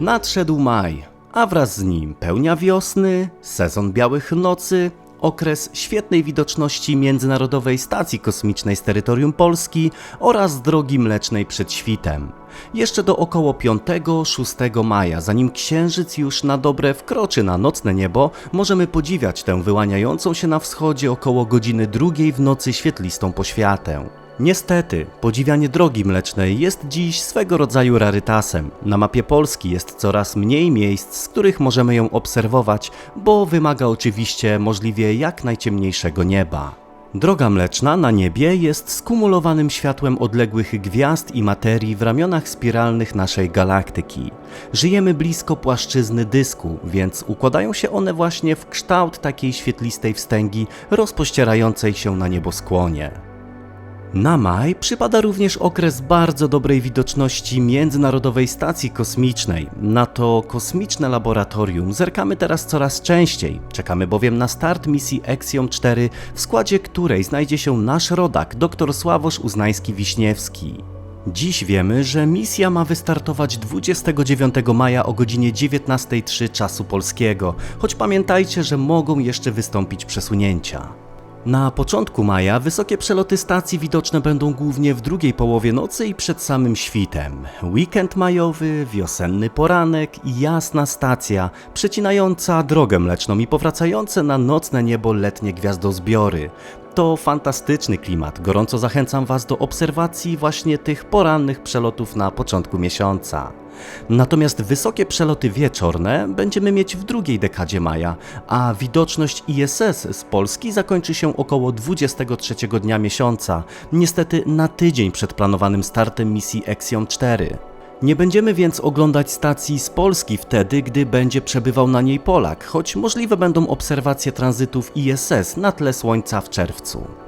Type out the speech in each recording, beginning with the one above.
Nadszedł maj, a wraz z nim pełnia wiosny, sezon białych nocy, okres świetnej widoczności Międzynarodowej Stacji Kosmicznej z terytorium Polski oraz drogi mlecznej przed świtem. Jeszcze do około 5-6 maja, zanim księżyc już na dobre wkroczy na nocne niebo, możemy podziwiać tę wyłaniającą się na wschodzie około godziny drugiej w nocy świetlistą poświatę. Niestety, podziwianie drogi mlecznej jest dziś swego rodzaju rarytasem. Na mapie Polski jest coraz mniej miejsc, z których możemy ją obserwować, bo wymaga oczywiście możliwie jak najciemniejszego nieba. Droga mleczna na niebie jest skumulowanym światłem odległych gwiazd i materii w ramionach spiralnych naszej galaktyki. Żyjemy blisko płaszczyzny dysku, więc układają się one właśnie w kształt takiej świetlistej wstęgi rozpościerającej się na nieboskłonie. Na maj przypada również okres bardzo dobrej widoczności Międzynarodowej Stacji Kosmicznej. Na to kosmiczne laboratorium zerkamy teraz coraz częściej. Czekamy bowiem na start misji Exiom 4, w składzie której znajdzie się nasz rodak, dr Sławosz Uznański-Wiśniewski. Dziś wiemy, że misja ma wystartować 29 maja o godzinie 19.03 czasu polskiego, choć pamiętajcie, że mogą jeszcze wystąpić przesunięcia. Na początku maja wysokie przeloty stacji widoczne będą głównie w drugiej połowie nocy i przed samym świtem. Weekend majowy, wiosenny poranek i jasna stacja, przecinająca drogę mleczną i powracające na nocne niebo letnie gwiazdozbiory. To fantastyczny klimat. Gorąco zachęcam Was do obserwacji właśnie tych porannych przelotów na początku miesiąca. Natomiast wysokie przeloty wieczorne będziemy mieć w drugiej dekadzie maja, a widoczność ISS z Polski zakończy się około 23 dnia miesiąca, niestety na tydzień przed planowanym startem misji Exiom 4. Nie będziemy więc oglądać stacji z Polski wtedy, gdy będzie przebywał na niej Polak, choć możliwe będą obserwacje tranzytów ISS na tle Słońca w czerwcu.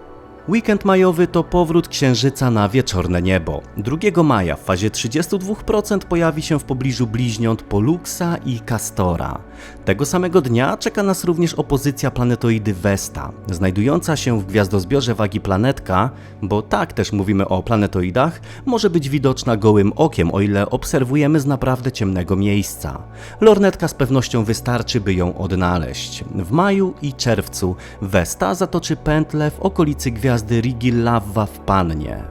Weekend majowy to powrót księżyca na wieczorne niebo. 2 maja w fazie 32% pojawi się w pobliżu bliźniąt Poluxa i Castora. Tego samego dnia czeka nas również opozycja planetoidy Vesta, znajdująca się w gwiazdozbiorze wagi planetka, bo tak też mówimy o planetoidach, może być widoczna gołym okiem, o ile obserwujemy z naprawdę ciemnego miejsca. Lornetka z pewnością wystarczy, by ją odnaleźć. W maju i czerwcu Vesta zatoczy pętlę w okolicy gwiazdy Rigillawwa w Pannie.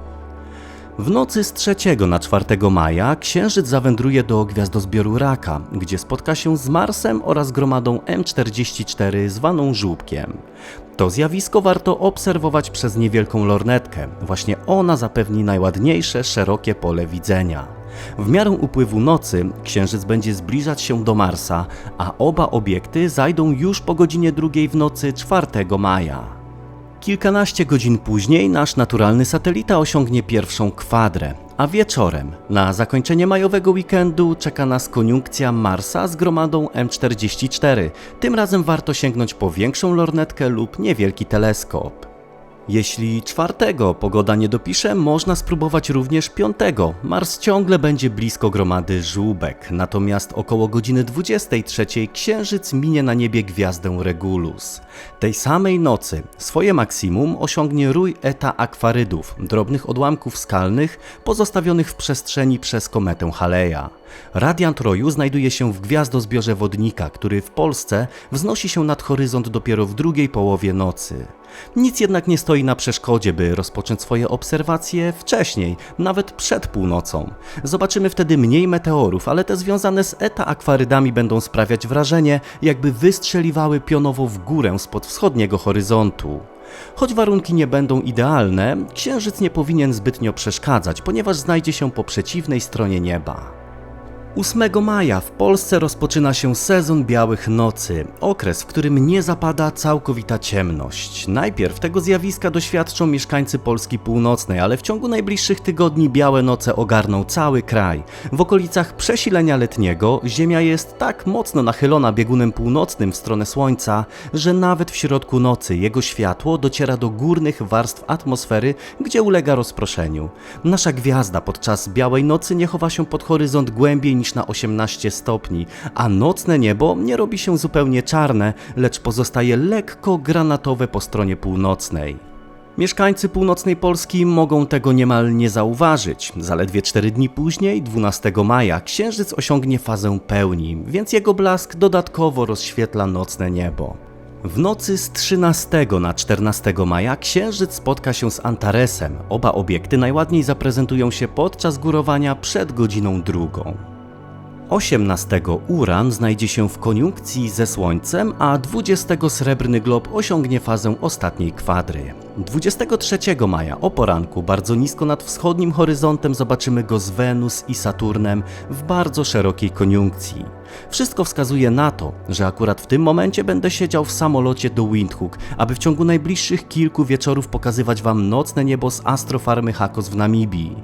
W nocy z 3 na 4 maja Księżyc zawędruje do gwiazdozbioru Raka, gdzie spotka się z Marsem oraz gromadą M44 zwaną Żółbkiem. To zjawisko warto obserwować przez niewielką lornetkę. Właśnie ona zapewni najładniejsze, szerokie pole widzenia. W miarę upływu nocy Księżyc będzie zbliżać się do Marsa, a oba obiekty zajdą już po godzinie drugiej w nocy 4 maja. Kilkanaście godzin później nasz naturalny satelita osiągnie pierwszą kwadrę, a wieczorem, na zakończenie majowego weekendu, czeka nas koniunkcja Marsa z gromadą M44. Tym razem warto sięgnąć po większą lornetkę lub niewielki teleskop. Jeśli czwartego pogoda nie dopisze, można spróbować również piątego. Mars ciągle będzie blisko gromady żółbek, natomiast około godziny 23 księżyc minie na niebie gwiazdę Regulus. Tej samej nocy swoje maksimum osiągnie rój eta akwarydów, drobnych odłamków skalnych pozostawionych w przestrzeni przez kometę Haleja. Radiant Roju znajduje się w gwiazdozbiorze wodnika, który w Polsce wznosi się nad horyzont dopiero w drugiej połowie nocy. Nic jednak nie stoi na przeszkodzie, by rozpocząć swoje obserwacje wcześniej, nawet przed północą. Zobaczymy wtedy mniej meteorów, ale te związane z eta akwarydami będą sprawiać wrażenie, jakby wystrzeliwały pionowo w górę spod wschodniego horyzontu. Choć warunki nie będą idealne, księżyc nie powinien zbytnio przeszkadzać, ponieważ znajdzie się po przeciwnej stronie nieba. 8 maja w Polsce rozpoczyna się sezon białych nocy, okres, w którym nie zapada całkowita ciemność. Najpierw tego zjawiska doświadczą mieszkańcy Polski Północnej, ale w ciągu najbliższych tygodni białe noce ogarną cały kraj. W okolicach przesilenia letniego Ziemia jest tak mocno nachylona biegunem północnym w stronę Słońca, że nawet w środku nocy jego światło dociera do górnych warstw atmosfery, gdzie ulega rozproszeniu. Nasza gwiazda podczas białej nocy nie chowa się pod horyzont głębiej niż na 18 stopni, a nocne niebo nie robi się zupełnie czarne, lecz pozostaje lekko granatowe po stronie północnej. Mieszkańcy północnej Polski mogą tego niemal nie zauważyć. Zaledwie 4 dni później, 12 maja, księżyc osiągnie fazę pełni, więc jego blask dodatkowo rozświetla nocne niebo. W nocy z 13 na 14 maja księżyc spotka się z Antaresem. Oba obiekty najładniej zaprezentują się podczas górowania przed godziną drugą. 18 Uran znajdzie się w koniunkcji ze Słońcem, a 20 Srebrny Glob osiągnie fazę ostatniej kwadry. 23 maja o poranku bardzo nisko nad wschodnim horyzontem zobaczymy go z Wenus i Saturnem w bardzo szerokiej koniunkcji. Wszystko wskazuje na to, że akurat w tym momencie będę siedział w samolocie do Windhoek, aby w ciągu najbliższych kilku wieczorów pokazywać Wam nocne niebo z astrofarmy Hakos w Namibii.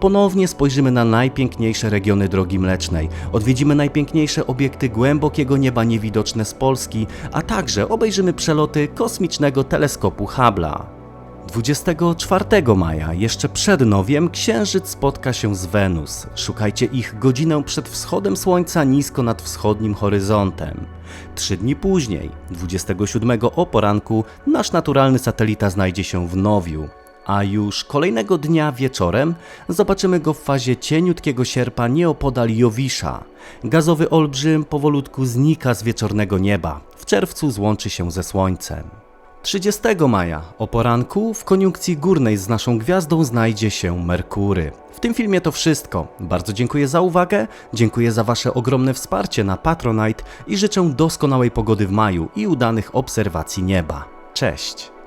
Ponownie spojrzymy na najpiękniejsze regiony Drogi Mlecznej, odwiedzimy najpiękniejsze obiekty głębokiego nieba niewidoczne z Polski, a także obejrzymy przeloty kosmicznego teleskopu Hubble'a. 24 maja, jeszcze przed nowiem, Księżyc spotka się z Wenus. Szukajcie ich godzinę przed wschodem Słońca nisko nad wschodnim horyzontem. Trzy dni później, 27 o poranku, nasz naturalny satelita znajdzie się w Nowiu. A już kolejnego dnia wieczorem zobaczymy go w fazie cieniutkiego sierpa nieopodal Jowisza. Gazowy olbrzym powolutku znika z wieczornego nieba. W czerwcu złączy się ze Słońcem. 30 maja o poranku w koniunkcji górnej z naszą gwiazdą znajdzie się Merkury. W tym filmie to wszystko. Bardzo dziękuję za uwagę, dziękuję za Wasze ogromne wsparcie na Patronite i życzę doskonałej pogody w maju i udanych obserwacji nieba. Cześć!